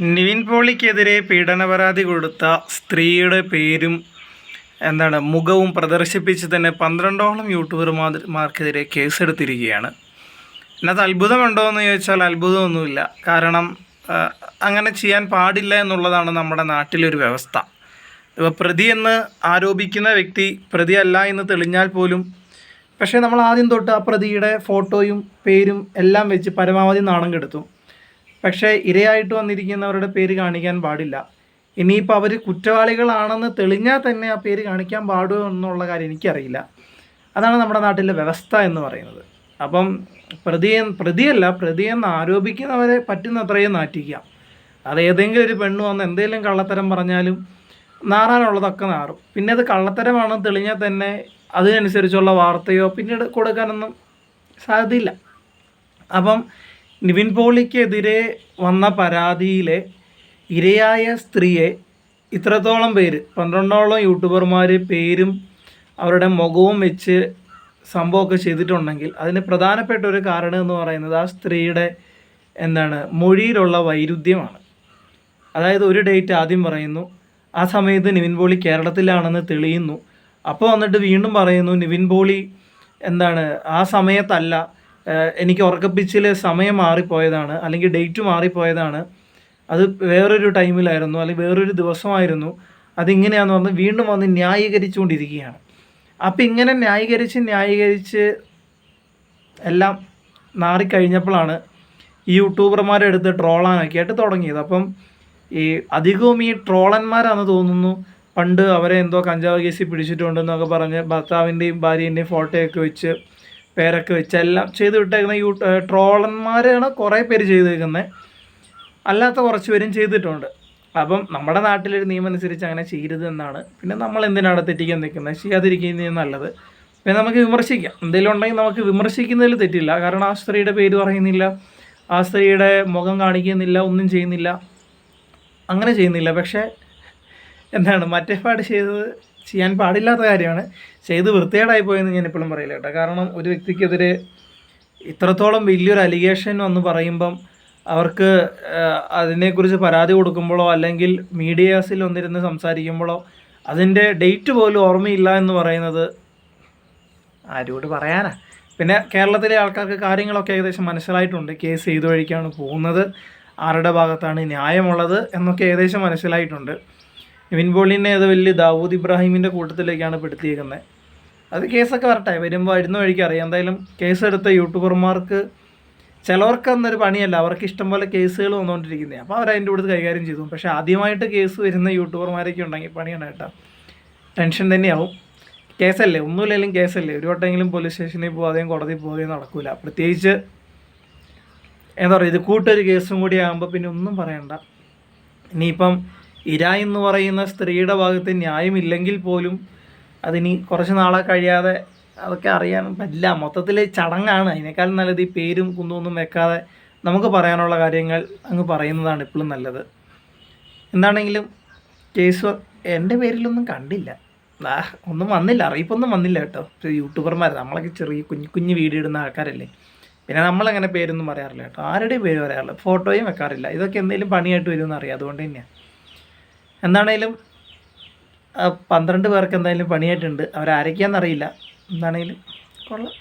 നിവിൻ പോളിക്കെതിരെ പീഡന പരാതി കൊടുത്ത സ്ത്രീയുടെ പേരും എന്താണ് മുഖവും പ്രദർശിപ്പിച്ച് തന്നെ പന്ത്രണ്ടോളം യൂട്യൂബർമാർക്കെതിരെ കേസെടുത്തിരിക്കുകയാണ്. അതിനകത്ത് അത്ഭുതമുണ്ടോ എന്ന് ചോദിച്ചാൽ അത്ഭുതമൊന്നുമില്ല. കാരണം അങ്ങനെ ചെയ്യാൻ പാടില്ല എന്നുള്ളതാണ് നമ്മുടെ നാട്ടിലൊരു വ്യവസ്ഥ. ഇപ്പോൾ പ്രതി എന്ന് ആരോപിക്കുന്ന വ്യക്തി പ്രതിയല്ല എന്ന് തെളിഞ്ഞാൽ പോലും പക്ഷേ നമ്മൾ ആദ്യം തൊട്ട് ആ പ്രതിയുടെ ഫോട്ടോയും പേരും എല്ലാം വെച്ച് പരമാവധി നാണം കെടുത്തും. പക്ഷേ ഇരയായിട്ട് വന്നിരിക്കുന്നവരുടെ പേര് കാണിക്കാൻ പാടില്ല. ഇനിയിപ്പോൾ അവർ കുറ്റവാളികളാണെന്ന് തെളിഞ്ഞാൽ തന്നെ ആ പേര് കാണിക്കാൻ പാടുമോ എന്നുള്ള കാര്യം എനിക്കറിയില്ല. അതാണ് നമ്മുടെ നാട്ടിലെ വ്യവസ്ഥ എന്ന് പറയുന്നത്. അപ്പം പ്രതിയെ പ്രതിയല്ല പ്രതിയെന്ന് ആരോപിക്കുന്നവരെ പറ്റുന്നത്രയും നാറ്റിക്കുക അത് ഏതെങ്കിലും ഒരു പെണ്ണ് വന്ന് എന്തെങ്കിലും കള്ളത്തരം പറഞ്ഞാലും നാറാനുള്ളതൊക്കെ നാറും. പിന്നെ അത് കള്ളത്തരമാണെന്ന് തെളിഞ്ഞാൽ തന്നെ അതിനനുസരിച്ചുള്ള വാർത്തയോ പിന്നീട് കൊടുക്കാനൊന്നും സാധ്യതയില്ല. അപ്പം നിവിൻ പോളിക്കെതിരെ വന്ന പരാതിയിലെ ഇരയായ സ്ത്രീയെ ഇത്രത്തോളം പേര് പന്ത്രണ്ടോളം യൂട്യൂബർമാർ പേരും അവരുടെ മുഖവും വെച്ച് സംഭവമൊക്കെ ചെയ്തിട്ടുണ്ടെങ്കിൽ അതിന് പ്രധാനപ്പെട്ട ഒരു കാരണം എന്ന് പറയുന്നത് ആ സ്ത്രീയുടെ എന്താണ് മൊഴിയിലുള്ള വൈരുദ്ധ്യമാണ്. അതായത് ഒരു ഡേറ്റ് ആദ്യം പറയുന്നു ആ സമയത്ത് നിവിൻ പോളി കേരളത്തിലാണെന്ന് തെളിയുന്നു. അപ്പോൾ വന്നിട്ട് വീണ്ടും പറയുന്നു നിവിൻ പോളി എന്താണ് ആ സമയത്തല്ല എനിക്ക് ഉറക്കപ്പിച്ചിൽ സമയം മാറിപ്പോയതാണ് അല്ലെങ്കിൽ ഡേറ്റ് മാറിപ്പോയതാണ്. അത് വേറൊരു ടൈമിലായിരുന്നു അല്ലെങ്കിൽ വേറൊരു ദിവസമായിരുന്നു. അതിങ്ങനെയാന്ന് പറഞ്ഞ് വീണ്ടും വന്ന് ന്യായീകരിച്ചുകൊണ്ടിരിക്കുകയാണ്. അപ്പം ഇങ്ങനെ ന്യായീകരിച്ച് ന്യായീകരിച്ച് എല്ലാം നാറിക്കഴിഞ്ഞപ്പോഴാണ് ഈ യൂട്യൂബർമാരെ എടുത്ത് ട്രോളാനൊക്കെ ആയിട്ട് തുടങ്ങിയത്. അപ്പം ഈ അധികവും ഈ ട്രോളന്മാരാണെന്ന് തോന്നുന്നു പണ്ട് അവരെ എന്തോ കഞ്ചാവ് കേസിൽ പിടിച്ചിട്ടുണ്ടെന്നൊക്കെ പറഞ്ഞ് ഭർത്താവിന്റെയും ഭാര്യേന്റെയും ഫോട്ടോയൊക്കെ വെച്ച് പേരൊക്കെ വെച്ച് എല്ലാം ചെയ്ത് വിട്ടേക്കുന്ന യൂ ട്രോളന്മാരാണ് കുറേ പേര് ചെയ്തേക്കുന്നത് അല്ലാത്ത കുറച്ച് പേരും ചെയ്തിട്ടുണ്ട്. അപ്പം നമ്മുടെ നാട്ടിലൊരു നിയമം അനുസരിച്ച് അങ്ങനെ ചെയ്യരുത് എന്നാണ്. പിന്നെ നമ്മൾ എന്തിനാണ് തെറ്റിക്കാൻ നിൽക്കുന്നത് ചെയ്യാതിരിക്കുന്നത് നല്ലത്. പിന്നെ നമുക്ക് വിമർശിക്കാം. എന്തെങ്കിലും ഉണ്ടെങ്കിൽ നമുക്ക് വിമർശിക്കുന്നതിൽ തെറ്റില്ല. കാരണം ആ സ്ത്രീയുടെ പേര് പറയുന്നില്ല. ആ സ്ത്രീയുടെ മുഖം കാണിക്കുന്നില്ല. ഒന്നും ചെയ്യുന്നില്ല. അങ്ങനെ ചെയ്യുന്നില്ല. പക്ഷേ എന്താണ് മറ്റേ പാട് ചെയ്തത്? ചെയ്യാൻ പാടില്ലാത്ത കാര്യമാണ്. ചെയ്ത് വൃത്തികേടായി പോയെന്ന് ഞാൻ എപ്പോഴും പറയില്ല കേട്ടോ. കാരണം ഒരു വ്യക്തിക്കെതിരെ ഇത്രത്തോളം വലിയൊരു അലിഗേഷൻ എന്ന് പറയുമ്പം അവർക്ക് അതിനെക്കുറിച്ച് പരാതി കൊടുക്കുമ്പോഴോ അല്ലെങ്കിൽ മീഡിയാസിൽ വന്നിരുന്ന് സംസാരിക്കുമ്പോഴോ അതിന്റെ ഡേറ്റ് പോലും ഓർമ്മയില്ല എന്ന് പറയുന്നത് ആരോട് പറയാനാ? പിന്നെ കേരളത്തിലെ ആൾക്കാർക്ക് കാര്യങ്ങളൊക്കെ ഏകദേശം മനസ്സിലായിട്ടുണ്ട്. കേസ് ചെയ്തു വഴിക്കാണ് പോകുന്നത്? ആരുടെ ഭാഗത്താണ് ന്യായമുള്ളത്? എന്നൊക്കെ ഏകദേശം മനസ്സിലായിട്ടുണ്ട്. നിവിൻ പോളിനെ അത് വലിയ ദാവൂദ് ഇബ്രാഹിമിന്റെ കൂട്ടത്തിലേക്കാണ് പെടുത്തിയേക്കുന്നത്. അത് കേസൊക്കെ വരട്ടെ. വരുമ്പോൾ വരുന്ന വഴിക്ക് അറിയാം. എന്തായാലും കേസെടുത്ത യൂട്യൂബർമാർക്ക് ചിലവർക്ക് അന്നൊരു പണിയല്ല. അവർക്ക് ഇഷ്ടം പോലെ കേസുകൾ വന്നുകൊണ്ടിരിക്കുന്നത് അപ്പോൾ അവർ അതിന്റെ കൂടുതൽ കൈകാര്യം ചെയ്തു. പക്ഷേ ആദ്യമായിട്ട് കേസ് വരുന്ന യൂട്യൂബർമാരൊക്കെ ഉണ്ടെങ്കിൽ പണിയാണ് കേട്ടോ. ടെൻഷൻ തന്നെയാവും. കേസല്ലേ? ഒന്നുമില്ലെങ്കിലും കേസല്ലേ? ഒരു വട്ടമെങ്കിലും പോലീസ് സ്റ്റേഷനിൽ പോകാതെയും കോടതിയിൽ പോവുകയും നടക്കില്ല പ്രത്യേകിച്ച് എന്താ പറയുക ഇത് കൂട്ടൊരു കേസും കൂടി ആകുമ്പോൾ പിന്നെ ഒന്നും പറയണ്ട. ഇനിയിപ്പം ഇര എന്ന് പറയുന്ന സ്ത്രീയുടെ ഭാഗത്ത് ന്യായമില്ലെങ്കിൽ പോലും അതിനി കുറച്ച് നാളെ കഴിയാതെ അതൊക്കെ അറിയാൻ പറ്റില്ല. മൊത്തത്തിൽ ചടങ്ങാണ്. അതിനേക്കാൾ നല്ലത് ഈ പേരും കുന്തമൊന്നും വെക്കാതെ നമുക്ക് പറയാനുള്ള കാര്യങ്ങൾ അങ്ങ് പറയുന്നതാണ് ഇപ്പോഴും നല്ലത്. എന്താണെങ്കിലും കേസ് എന്റെ പേരിലൊന്നും കണ്ടില്ല. ഒന്നും വന്നില്ല. അറിയിപ്പൊന്നും വന്നില്ല കേട്ടോ. യൂട്യൂബർമാർ നമ്മളൊക്കെ ചെറിയ കുഞ്ഞു കുഞ്ഞു വീഡിയോ ഇടുന്ന ആൾക്കാരല്ലേ. പിന്നെ നമ്മളങ്ങനെ പേരൊന്നും പറയാറില്ല കേട്ടോ. ആരുടെയും പേര് പറയാറില്ല? ഫോട്ടോയും വെക്കാറില്ല. ഇതൊക്കെ എന്തെങ്കിലും പണിയായിട്ട് വരുമെന്ന് അറിയാം. അതുകൊണ്ട് തന്നെയാണ് എന്താണേലും പന്ത്രണ്ട് പേർക്ക് എന്തായാലും പണിയായിട്ടുണ്ട്. അവരാരൊക്കെയാണെന്നറിയില്ല. എന്താണേലും കൊള്ളാം.